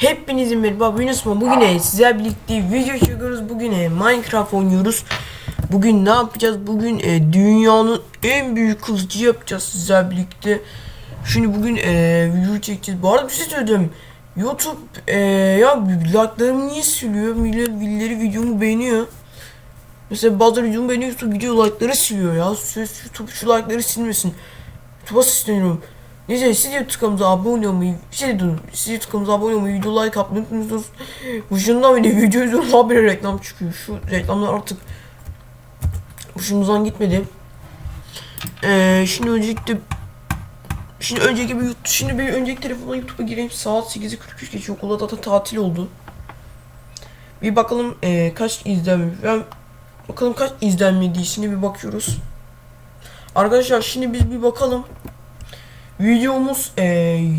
Hepinizin merhaba ben Osman bugün e, sizlerle birlikte video çekiyoruz. Bugün e, Minecraft oynuyoruz. Bugün ne yapacağız? Bugün e, dünyanın en büyük kılıcı yapacağız sizlerle birlikte. Şimdi bugün e, video çekeceğiz. Bu arada bir şey söyleyeceğim. YouTube e, ya like'larımı niye siliyor? Millet birileri videomu beğeniyor. Mesela bazı videomu beğeniyorsa video like'ları siliyor ya. YouTube şu like'ları silmesin. YouTube'a sesleniyorum Neyse siz YouTube kanalımıza abone olmayı, şey durun, siz YouTube kanalımıza abone olmayı, video like atmayı unutmuyorsunuz. Hoşundan beni video izliyorum habire reklam çıkıyor. Şu reklamlar artık hoşumuzdan gitmedi. Ee, şimdi öncelikle Şimdi önceki bir yurt- şimdi bir önceki telefonla YouTube'a gireyim. Saat 8'i 43 geçiyor. Okulda zaten tatil oldu. Bir bakalım ee, kaç izlenme. Ben bakalım kaç izlenmedi. Şimdi bir bakıyoruz. Arkadaşlar şimdi biz bir bakalım. Videomuz eee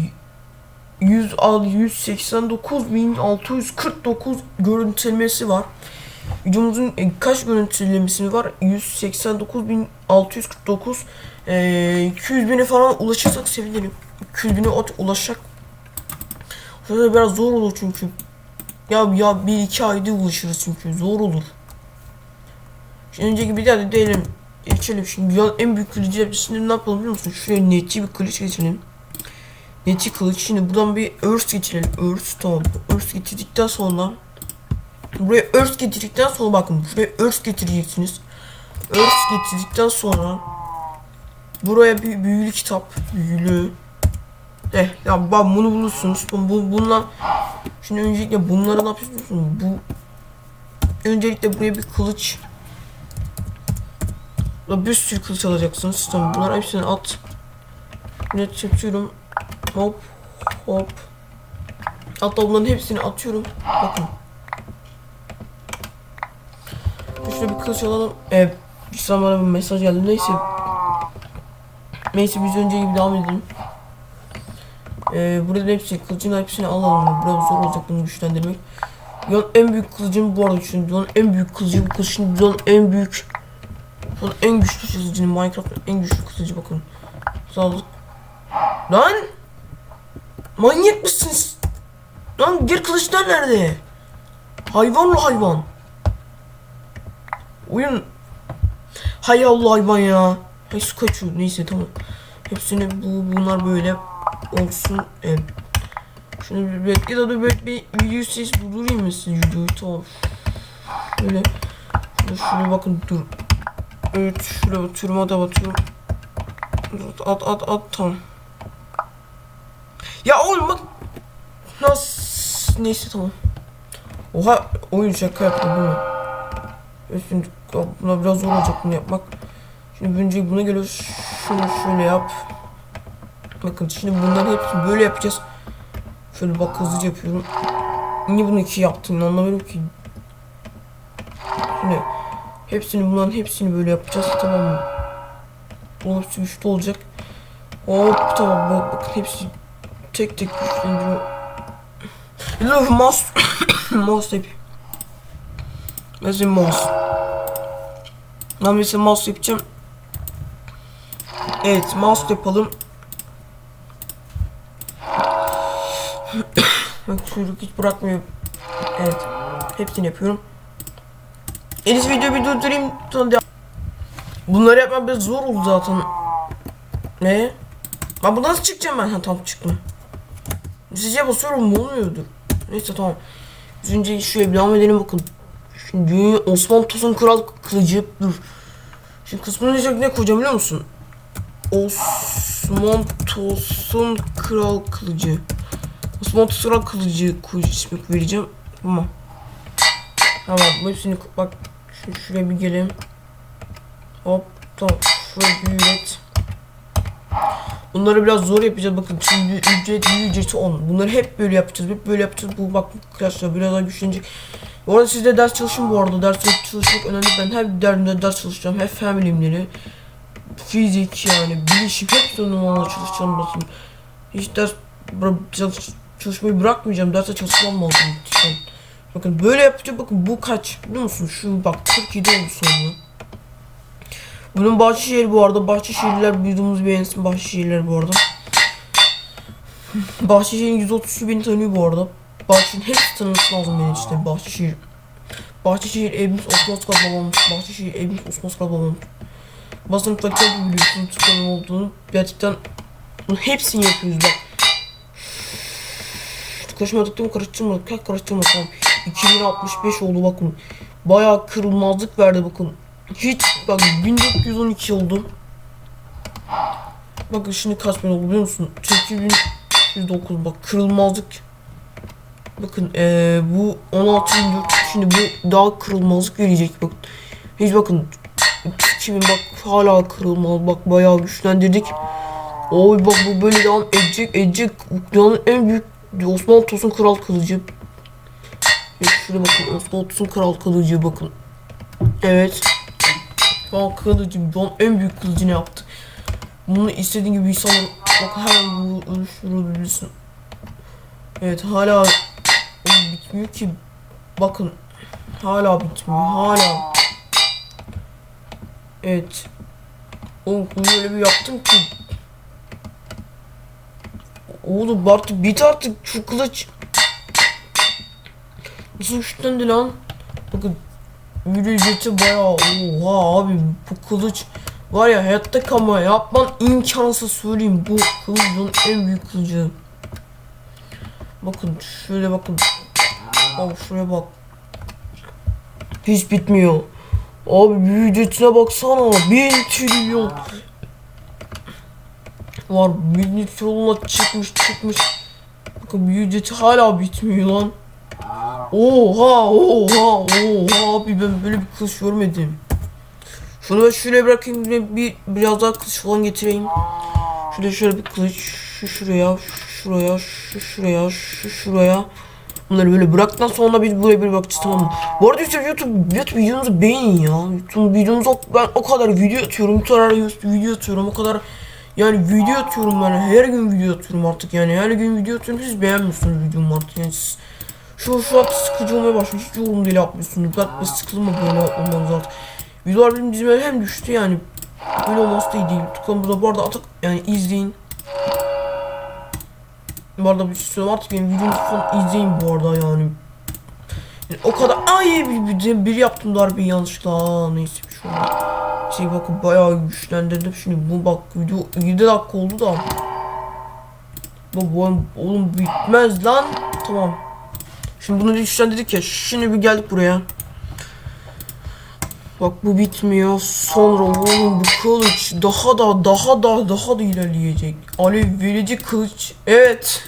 100 al 189.649 görüntülemesi var. Videomuzun e, kaç görüntülemesi var? 189.649 eee 200 bine falan ulaşırsak sevinirim. 200 bine ulaşacak. Şöyle biraz zor olur çünkü. Ya ya bir iki ayda ulaşırız çünkü zor olur. Şimdi önceki bir da diyelim. Geçelim şimdi dünyanın en büyük kılıcı ne yapalım biliyor musun? Şuraya netçi bir kılıç getirelim. Netçi kılıç. Şimdi buradan bir örs getirelim. Örs tamam. Örs getirdikten sonra buraya örs getirdikten sonra bakın buraya örs getireceksiniz. Örs getirdikten sonra buraya bir büyülü kitap. Büyülü. Eh ya bak bunu bulursunuz. Bu, bu bununla şimdi öncelikle bunları ne yapıyorsunuz? Bu öncelikle buraya bir kılıç Burada bir sürü kılıç alacaksınız. Tamam bunlar hepsini at. Net yapıyorum. Hop hop. Hatta bunların hepsini atıyorum. Bakın. Şöyle bir kılıç alalım. Şu an bana bir mesaj geldi. Neyse. Neyse biz önce gibi devam edelim. Ee, burada hepsi kılıcın hepsini alalım. Biraz zor olacak bunu güçlendirmek. Dünyanın en büyük kılıcım bu arada düşünün. Dünyanın en büyük kılıcı bu kılıç şimdi dünyanın en büyük Bunun en güçlü kılıcının Minecraft'ın en güçlü kılıcı bakın. Sağlık. Lan! Manyak mısınız? Lan diğer kılıçlar nerede? Hayvanla hayvan. Oyun. Hay Allah hayvan ya. Hay su kaçıyor. Neyse tamam. Hepsini bu bunlar böyle olsun. Evet. Şunu bir bekle de böyle bir video ses durdurayım mı videoyu tamam. Şöyle. Şuraya bakın dur. Evet şuraya atıyorum hadi atıyorum. At at at tamam. Ya oğlum bak. Nasıl neyse tamam. Oha oyun şaka yaptı değil mi? Şimdi buna biraz zor olacak bunu yapmak. Şimdi önce buna göre şunu şöyle yap. Bakın şimdi bunları hepsini böyle yapacağız. Şöyle bak hızlıca yapıyorum. Niye bunu iki yaptın anlamıyorum ki. Şimdi Hepsini bunların hepsini böyle yapacağız tamam mı? Bu hepsi güçlü olacak. Hop tamam bak bakın hepsi tek tek güçlendiriyor. Love mouse mouse yapayım. Mesela mouse. Ben mesela mouse yapacağım. Evet mouse yapalım. Bak çocuk hiç bırakmıyor. Evet. Hepsini yapıyorum. En iyisi videoyu bir durdurayım. Bunları yapmak biraz zor oldu zaten. Ne? Ben bu nasıl çıkacağım ben? Ha tamam çıktım. Sizce basıyorum ne olmuyordur? Neyse tamam. Biz önce şuraya bir devam edelim bakın. Şimdi Osman Tosun Kral Kılıcı. Dur. Şimdi kısmını diyecek ne koyacağım biliyor musun? Osman Tosun Kral Kılıcı. Osman Tosun Kral Kılıcı koy ismi vereceğim. Tamam. Tamam bu hepsini bak şu, şuraya bir gelin. Hop tamam şuraya bir üret. Bunları biraz zor yapacağız bakın şimdi ücret ücreti 10. Bunları hep böyle yapacağız hep böyle yapacağız bu bak bu klaslar biraz daha güçlenecek. Bu arada siz de ders çalışın bu arada ders çalışmak önemli ben her derdimde ders çalışacağım hep fen bilimleri. Fizik yani bilişim hepsi onunla çalışacağım bakın. Hiç ders çalış, çalışmayı bırakmayacağım derse çalışmam lazım. lütfen. Bakın böyle yapacağım bakın bu kaç biliyor musun? Şu bak 47 oldu sonunda. Bunun Bahçeşehir bu arada Bahçeşehirliler videomuzu beğensin Bahçeşehirliler bu arada. Bahçeşehir'in 130 beni tanıyor bu arada. Bahçeşehir hepsi tanıması lazım benim işte Bahçeşehir. Bahçeşehir evimiz Osman Skar babamız. Bahçeşehir evimiz Osman Skar babamız. Basın fakir biliyorsun tutanın olduğunu. Gerçekten bunun hepsini yapıyoruz bak. Karışmadık değil mi? Karıştırmadık. Ha, karıştırmadık tamam. 2065 oldu bakın. Bayağı kırılmazlık verdi bakın. Hiç bak 1912 oldu. Bakın şimdi kaç bin oldu biliyor musun? 8109 bak kırılmazlık. Bakın eee bu 16 şimdi bu daha kırılmazlık verecek bak. Hiç bakın 2000 bak hala kırılmaz bak bayağı güçlendirdik. Oy bak bu böyle devam edecek edecek. Dünyanın en büyük Osmanlı Tosun Kral Kılıcı. Şuraya bakın Osmanlı Tosun Kral Kılıcı bakın. Evet. An kılıcı dünyanın en büyük kılıcını yaptı. Bunu istediğin gibi insanlar bak hemen bu ölüştürebilirsin. Evet hala bitmiyor ki. Bakın hala bitmiyor hala. Evet. Oğlum bunu öyle bir yaptım ki. Oğlum artık bit artık şu kılıç. Güçlendi lan? Bakın ücreti bayağı oha abi bu kılıç var ya hayatta kalma yapman imkansız söyleyeyim bu kılıcın en büyük kılıcı. Bakın şöyle bakın. Abi şuraya bak. Hiç bitmiyor. Abi bir ücretine baksana. Bin trilyon. Var bin trilyona çıkmış çıkmış. Bakın bir ücreti hala bitmiyor lan. Oha oha oha abi ben böyle bir kılıç görmedim. Şunu şuraya bırakayım bir, bir biraz daha kılıç falan getireyim. Şurada şöyle bir kılıç şu şuraya şu şuraya şu şuraya şu şuraya. Bunları böyle bıraktıktan sonra biz buraya bir bakacağız tamam mı? Bu arada işte YouTube, YouTube videonuzu beğenin ya. YouTube videonuzu ben o kadar video atıyorum. Bir tane video atıyorum. O kadar yani video atıyorum ben. Her gün video atıyorum artık yani. Her gün video atıyorum. Siz beğenmiyorsunuz videomu artık yani. Siz, şu şu an sıkıcı olmaya başlamış. Hiç yorum değil yapmıyorsunuz. Ben de sıkıldım mı böyle olmanız artık. Videolar benim dizime hem düştü yani. Böyle olması da iyi değil. Burada bu arada artık yani izleyin. Bu arada bir şey söyleyeyim artık benim videomu falan izleyin bu arada yani. Yani o kadar ay bir, bir, bir yaptım darbeyi yanlışlıkla Aa, neyse şu an. Şey bakın bayağı güçlendirdim şimdi bu bak video 7 dakika oldu da. Bu oğlum bitmez lan. Tamam. Şimdi bunu güçlendirdik ya. Şimdi bir geldik buraya. Bak bu bitmiyor. Sonra oğlum bu kılıç daha da daha da daha da ilerleyecek. Alev verici kılıç. Evet.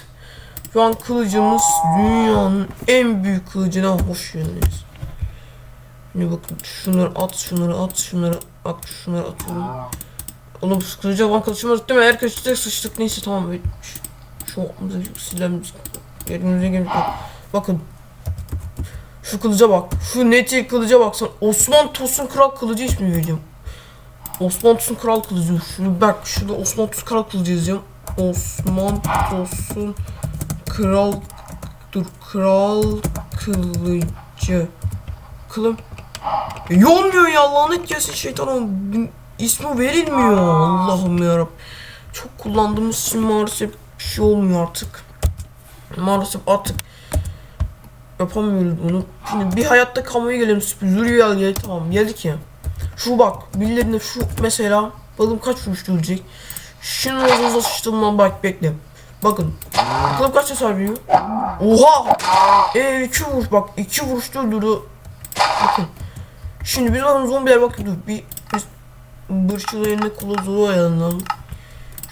Şu an kılıcımız dünyanın en büyük kılıcına hoş geldiniz. Şimdi bakın şunları at, şunları at, şunları at, şunları atıyorum. Oğlum kılıca ben kılıcımı attım ya. Her köşede sıçtık. Neyse tamam. Şu, anda silelim. Yerimize gelip bakın şu kılıca bak. Şu neti kılıca baksan. Osman Tosun Kral kılıcı ismi vereceğim. Osman Tosun Kral kılıcı. Şunu bak şurada Osman Tosun Kral kılıcı yazacağım. Osman Tosun Kral dur Kral kılıcı. Kılım. E, Yolmuyor ya lanet gelsin şeytanım. İsmi verilmiyor. Allah'ım yarabbim. Çok kullandığımız için maalesef bir şey olmuyor artık. Maalesef artık yapamıyoruz bunu. Şimdi bir hayatta kalmaya gelelim. Zürüye gel tamam geldik ya. Şu bak birilerine şu mesela bakalım kaç vuruş gelecek. Şimdi hızlı sıçtım lan bak bekle. Bakın. Bakalım kaç hasar veriyor. Oha! Eee iki vuruş bak iki vuruş öldürdü. Bakın. Şimdi biz bakın zombiler bak dur bir biz bırçılı eline kılıcı ayarlanalım.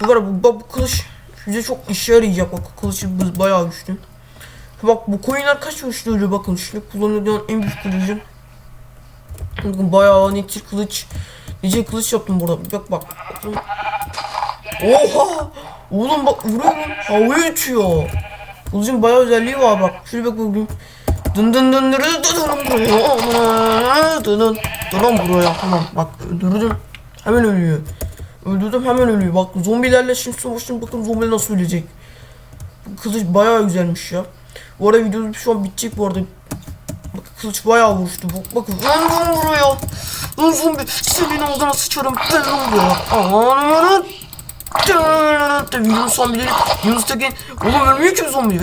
Bu var bu, bak bu kılıç bize çok işe yarayacak bak kılıcı bayağı güçlü. Bak bu coinler kaç uçluydu bakın şunu kullanılan en büyük kılıcım. Bakın bayağı netir kılıç. Nice kılıç yaptım burada. Bak bak. Bakın. Oha! Oğlum bak vuruyorum. Havaya uçuyor. Kılıcın bayağı özelliği var bak. Şöyle bak bakayım. Dın dın dın dın dın dın. Dın dın buraya. Tamam bak öldürdüm. Hemen ölüyor. Öldürdüm hemen ölüyor. Bak zombilerle şimdi savaştım bakın zombiler nasıl ölecek. Bu kılıç bayağı güzelmiş ya. Bu arada videomuz şu an bitecek bu arada. Bak kılıç bayağı vuruştu. Bak bakın. Lan lan vuruyor. Lan zombi. Senin ağzına sıçarım. Ben vuruyor. Aman aman. Videonun son bilir. Yunus Tekin. Oğlum ölmüyor ki zombi.